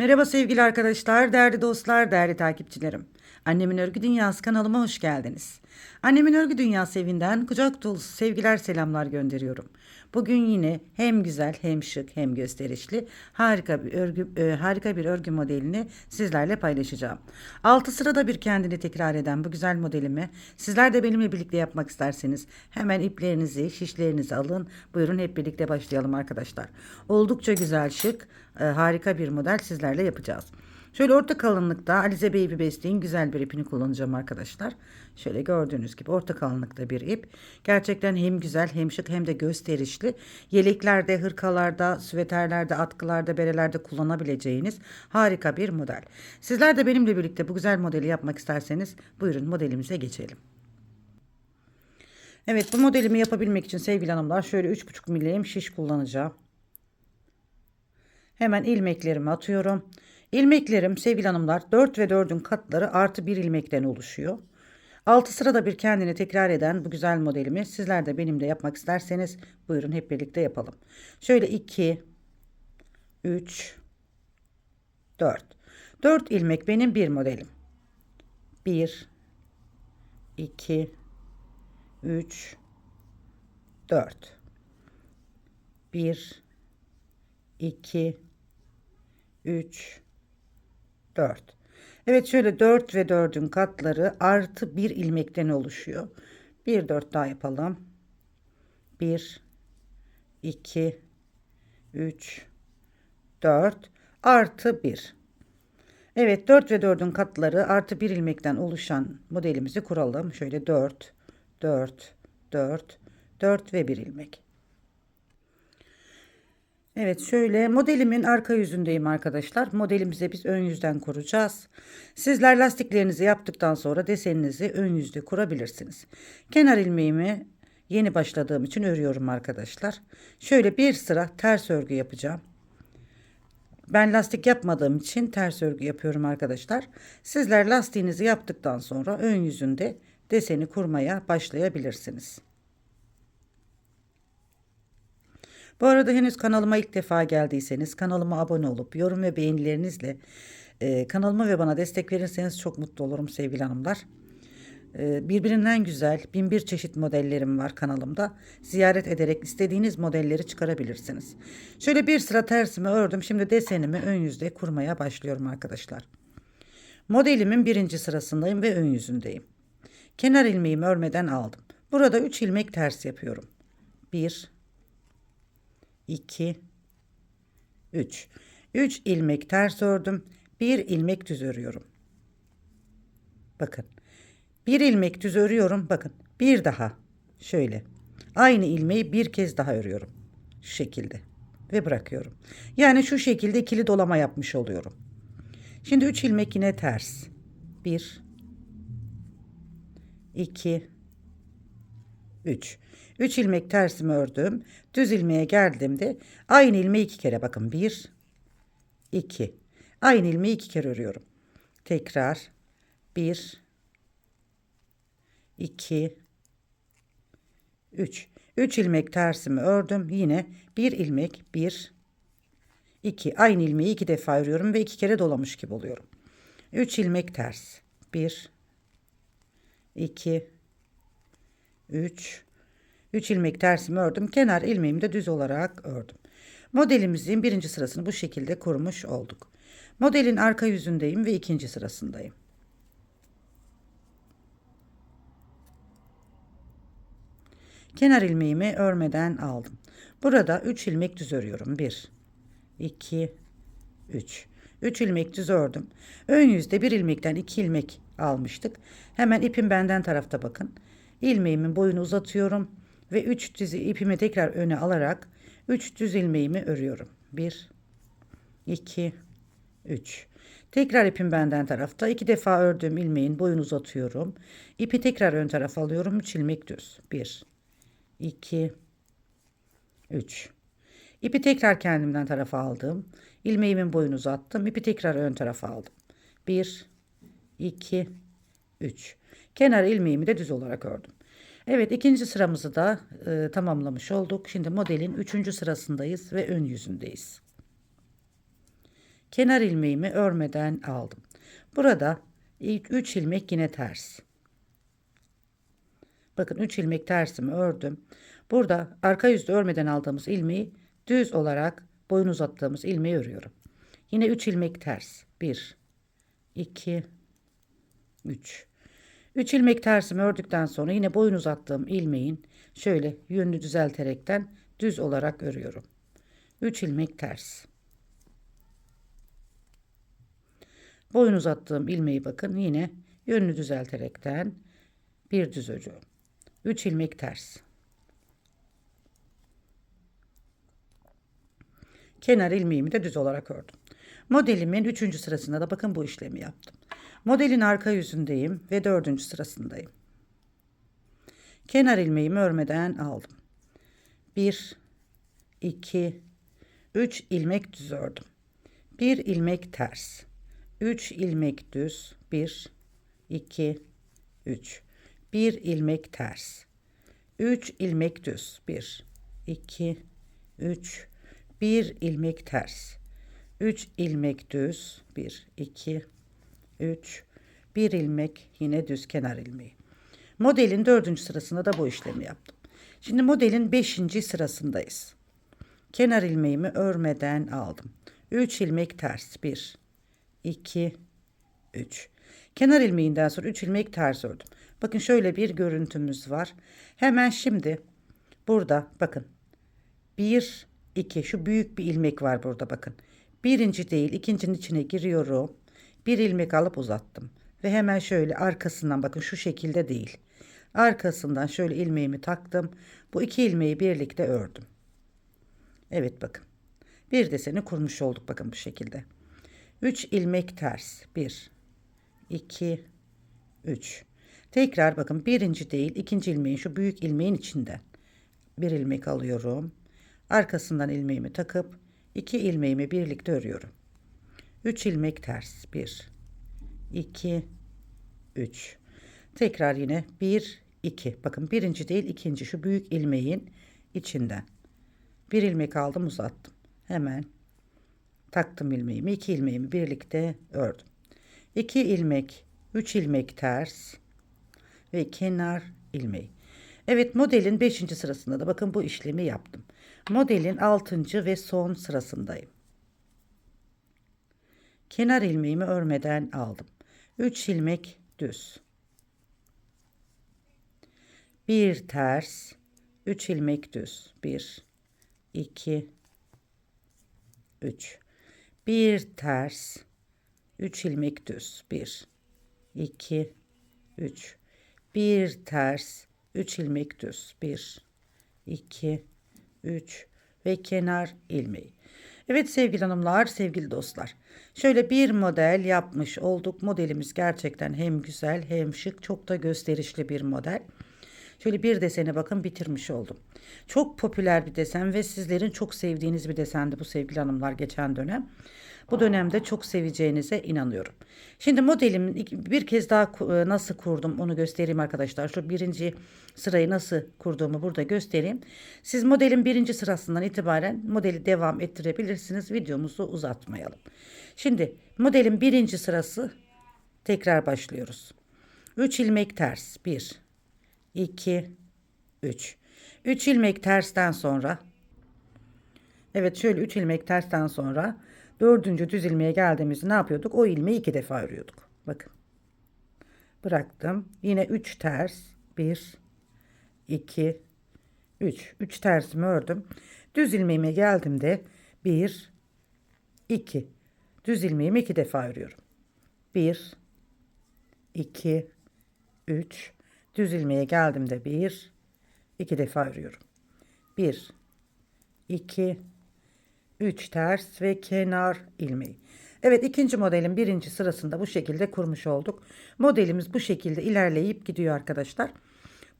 Merhaba sevgili arkadaşlar, değerli dostlar, değerli takipçilerim. Annemin Örgü Dünyası kanalıma hoş geldiniz. Annemin Örgü Dünyası evinden kucak dolusu sevgiler selamlar gönderiyorum. Bugün yine hem güzel hem şık hem gösterişli harika bir örgü e, harika bir örgü modelini sizlerle paylaşacağım. Altı sırada bir kendini tekrar eden bu güzel modelimi sizler de benimle birlikte yapmak isterseniz hemen iplerinizi, şişlerinizi alın. Buyurun hep birlikte başlayalım arkadaşlar. Oldukça güzel, şık, e, harika bir model sizlerle yapacağız. Şöyle orta kalınlıkta Alize Baby Best'in güzel bir ipini kullanacağım arkadaşlar. Şöyle gördüğünüz gibi orta kalınlıkta bir ip. Gerçekten hem güzel hem şık hem de gösterişli. Yeleklerde, hırkalarda, süveterlerde, atkılarda, berelerde kullanabileceğiniz harika bir model. Sizler de benimle birlikte bu güzel modeli yapmak isterseniz buyurun modelimize geçelim. Evet bu modelimi yapabilmek için sevgili hanımlar şöyle 3,5 milim şiş kullanacağım. Hemen ilmeklerimi atıyorum. İlmeklerim sevgili hanımlar 4 ve 4'ün katları artı bir ilmekten oluşuyor. 6 sırada bir kendini tekrar eden bu güzel modelimi sizler de benim de yapmak isterseniz buyurun hep birlikte yapalım. Şöyle 2 3 4 4 ilmek benim bir modelim. 1 2 3 4 1 2 3 4 Evet şöyle 4 ve 4'ün katları artı bir ilmekten oluşuyor. Bir 4 daha yapalım. 1 2 3 4 artı 1. Evet 4 ve 4'ün katları artı bir ilmekten oluşan modelimizi kuralım. Şöyle 4 4 4 4 ve 1 ilmek. Evet şöyle modelimin arka yüzündeyim arkadaşlar. Modelimize biz ön yüzden kuracağız. Sizler lastiklerinizi yaptıktan sonra deseninizi ön yüzde kurabilirsiniz. Kenar ilmeğimi yeni başladığım için örüyorum arkadaşlar. Şöyle bir sıra ters örgü yapacağım. Ben lastik yapmadığım için ters örgü yapıyorum arkadaşlar. Sizler lastiğinizi yaptıktan sonra ön yüzünde deseni kurmaya başlayabilirsiniz. Bu arada henüz kanalıma ilk defa geldiyseniz kanalıma abone olup yorum ve beğenilerinizle e, kanalıma ve bana destek verirseniz çok mutlu olurum sevgili hanımlar. E, birbirinden güzel bin bir çeşit modellerim var kanalımda. Ziyaret ederek istediğiniz modelleri çıkarabilirsiniz. Şöyle bir sıra tersimi ördüm. Şimdi desenimi ön yüzde kurmaya başlıyorum arkadaşlar. Modelimin birinci sırasındayım ve ön yüzündeyim. Kenar ilmeğimi örmeden aldım. Burada 3 ilmek ters yapıyorum. 1 2 3 3 ilmek ters ördüm. 1 ilmek düz örüyorum. Bakın. 1 ilmek düz örüyorum. Bakın. Bir daha şöyle. Aynı ilmeği bir kez daha örüyorum. Şu şekilde. Ve bırakıyorum. Yani şu şekilde ikili dolama yapmış oluyorum. Şimdi 3 ilmek yine ters. 1 2 3 3 ilmek tersimi ördüm. Düz ilmeğe geldiğimde aynı ilmeği iki kere bakın. 1 2 Aynı ilmeği iki kere örüyorum. Tekrar 1 2 3 3 ilmek tersimi ördüm. Yine bir ilmek 1 2 aynı ilmeği iki defa örüyorum ve iki kere dolamış gibi oluyorum. 3 ilmek ters. 1 2 3 3 ilmek tersimi ördüm. Kenar ilmeğimi de düz olarak ördüm. Modelimizin birinci sırasını bu şekilde kurmuş olduk. Modelin arka yüzündeyim ve ikinci sırasındayım. Kenar ilmeğimi örmeden aldım. Burada 3 ilmek düz örüyorum. 1 2 3 3 ilmek düz ördüm. Ön yüzde bir ilmekten 2 ilmek almıştık. Hemen ipim benden tarafta bakın. İlmeğimin boyunu uzatıyorum ve 3 düz ipimi tekrar öne alarak 3 düz ilmeğimi örüyorum. 1 2 3 Tekrar ipim benden tarafta. iki defa ördüğüm ilmeğin boyunu uzatıyorum. İpi tekrar ön tarafa alıyorum. 3 ilmek düz. 1 2 3 İpi tekrar kendimden tarafa aldım. İlmeğimin boyunu uzattım. İpi tekrar ön tarafa aldım. 1 2 3 Kenar ilmeğimi de düz olarak ördüm. Evet ikinci sıramızı da e, tamamlamış olduk. Şimdi modelin üçüncü sırasındayız ve ön yüzündeyiz. Kenar ilmeğimi örmeden aldım. Burada ilk 3 ilmek yine ters. Bakın 3 ilmek tersimi ördüm. Burada arka yüzde örmeden aldığımız ilmeği düz olarak boyun uzattığımız ilmeği örüyorum. Yine 3 ilmek ters. 1 2 3 3 ilmek tersimi ördükten sonra yine boyun uzattığım ilmeğin şöyle yönünü düzelterekten düz olarak örüyorum. 3 ilmek ters. Boyun uzattığım ilmeği bakın yine yönünü düzelterekten bir düz örüyorum. 3 ilmek ters. Kenar ilmeğimi de düz olarak ördüm. Modelimin 3. sırasında da bakın bu işlemi yaptım. Modelin arka yüzündeyim ve 4. sırasındayım. Kenar ilmeğimi örmeden aldım. 1 2 3 ilmek düz ördüm. 1 ilmek ters. 3 ilmek düz. 1 2 3 1 ilmek ters. 3 ilmek düz. 1 2 3 1 ilmek ters. 3 ilmek düz. 1 2 3 1 ilmek yine düz kenar ilmeği. Modelin dördüncü sırasında da bu işlemi yaptım. Şimdi modelin beşinci sırasındayız. Kenar ilmeğimi örmeden aldım. 3 ilmek ters. 1 2 3 Kenar ilmeğinden sonra 3 ilmek ters ördüm. Bakın şöyle bir görüntümüz var. Hemen şimdi burada bakın. 1 2 şu büyük bir ilmek var burada bakın. Birinci değil ikincinin içine giriyorum. Bir ilmek alıp uzattım. Ve hemen şöyle arkasından bakın şu şekilde değil. Arkasından şöyle ilmeğimi taktım. Bu iki ilmeği birlikte ördüm. Evet bakın. Bir deseni kurmuş olduk bakın bu şekilde. 3 ilmek ters. 1 2 3 Tekrar bakın birinci değil ikinci ilmeğin şu büyük ilmeğin içinden bir ilmek alıyorum. Arkasından ilmeğimi takıp iki ilmeğimi birlikte örüyorum. 3 ilmek ters. 1 2 3 Tekrar yine 1 2 bakın birinci değil ikinci şu büyük ilmeğin içinden bir ilmek aldım uzattım. Hemen taktım ilmeğimi iki ilmeğimi birlikte ördüm. 2 ilmek 3 ilmek ters ve kenar ilmeği. Evet modelin 5. sırasında da bakın bu işlemi yaptım. Modelin 6. ve son sırasındayım. Kenar ilmeğimi örmeden aldım. 3 ilmek düz. Bir ters, 3 ilmek düz. 1 2 3 Bir ters, 3 ilmek düz. 1 2 3 Bir ters, 3 ilmek düz. 1 2 3 ve kenar ilmeği. Evet sevgili hanımlar, sevgili dostlar. Şöyle bir model yapmış olduk. Modelimiz gerçekten hem güzel hem şık, çok da gösterişli bir model. Şöyle bir desene bakın bitirmiş oldum. Çok popüler bir desen ve sizlerin çok sevdiğiniz bir desendi bu sevgili hanımlar geçen dönem. Bu dönemde çok seveceğinize inanıyorum. Şimdi modelimi bir kez daha e, nasıl kurdum onu göstereyim arkadaşlar. Şu birinci sırayı nasıl kurduğumu burada göstereyim. Siz modelin birinci sırasından itibaren modeli devam ettirebilirsiniz. Videomuzu uzatmayalım. Şimdi modelin birinci sırası tekrar başlıyoruz. 3 ilmek ters. 1 2 3 3 ilmek tersten sonra Evet şöyle 3 ilmek tersten sonra dördüncü düz ilmeğe geldiğimizde ne yapıyorduk? O ilmeği iki defa örüyorduk. Bakın. Bıraktım. Yine 3 ters. 1 2 3. 3 tersimi ördüm. Düz ilmeğime geldiğimde 1 2 düz ilmeğimi iki defa örüyorum. 1 2 3 düz ilmeğe geldiğimde 1 2 defa örüyorum. 1 2 3 ters ve kenar ilmeği. Evet ikinci modelin birinci sırasında bu şekilde kurmuş olduk. Modelimiz bu şekilde ilerleyip gidiyor arkadaşlar.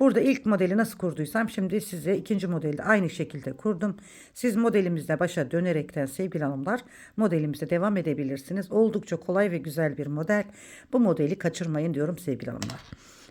Burada ilk modeli nasıl kurduysam şimdi size ikinci modeli de aynı şekilde kurdum. Siz modelimizde başa dönerekten sevgili hanımlar modelimize devam edebilirsiniz. Oldukça kolay ve güzel bir model. Bu modeli kaçırmayın diyorum sevgili hanımlar.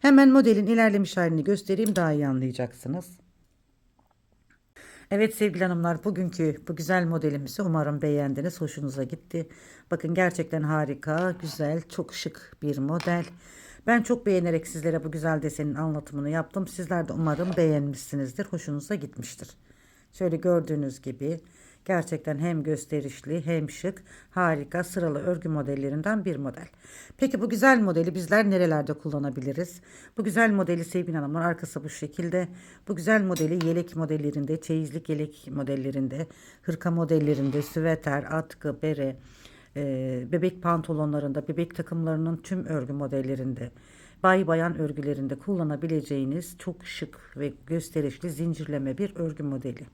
Hemen modelin ilerlemiş halini göstereyim daha iyi anlayacaksınız. Evet sevgili hanımlar bugünkü bu güzel modelimizi umarım beğendiniz. Hoşunuza gitti. Bakın gerçekten harika, güzel, çok şık bir model. Ben çok beğenerek sizlere bu güzel desenin anlatımını yaptım. Sizler de umarım beğenmişsinizdir. Hoşunuza gitmiştir. Şöyle gördüğünüz gibi gerçekten hem gösterişli hem şık harika sıralı örgü modellerinden bir model. Peki bu güzel modeli bizler nerelerde kullanabiliriz? Bu güzel modeli Sevgili Hanım'ın arkası bu şekilde. Bu güzel modeli yelek modellerinde, çeyizlik yelek modellerinde, hırka modellerinde, süveter, atkı, bere, e, bebek pantolonlarında, bebek takımlarının tüm örgü modellerinde, bay bayan örgülerinde kullanabileceğiniz çok şık ve gösterişli zincirleme bir örgü modeli.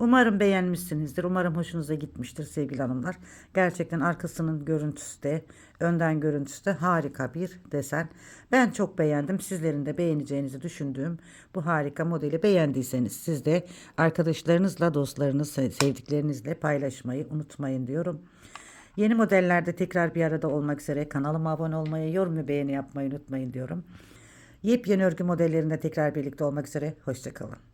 Umarım beğenmişsinizdir. Umarım hoşunuza gitmiştir sevgili hanımlar. Gerçekten arkasının görüntüsü de, önden görüntüsü de harika bir desen. Ben çok beğendim. Sizlerin de beğeneceğinizi düşündüğüm bu harika modeli beğendiyseniz siz de arkadaşlarınızla, dostlarınız, sevdiklerinizle paylaşmayı unutmayın diyorum. Yeni modellerde tekrar bir arada olmak üzere kanalıma abone olmayı, yorum ve beğeni yapmayı unutmayın diyorum. Yepyeni örgü modellerinde tekrar birlikte olmak üzere. Hoşçakalın.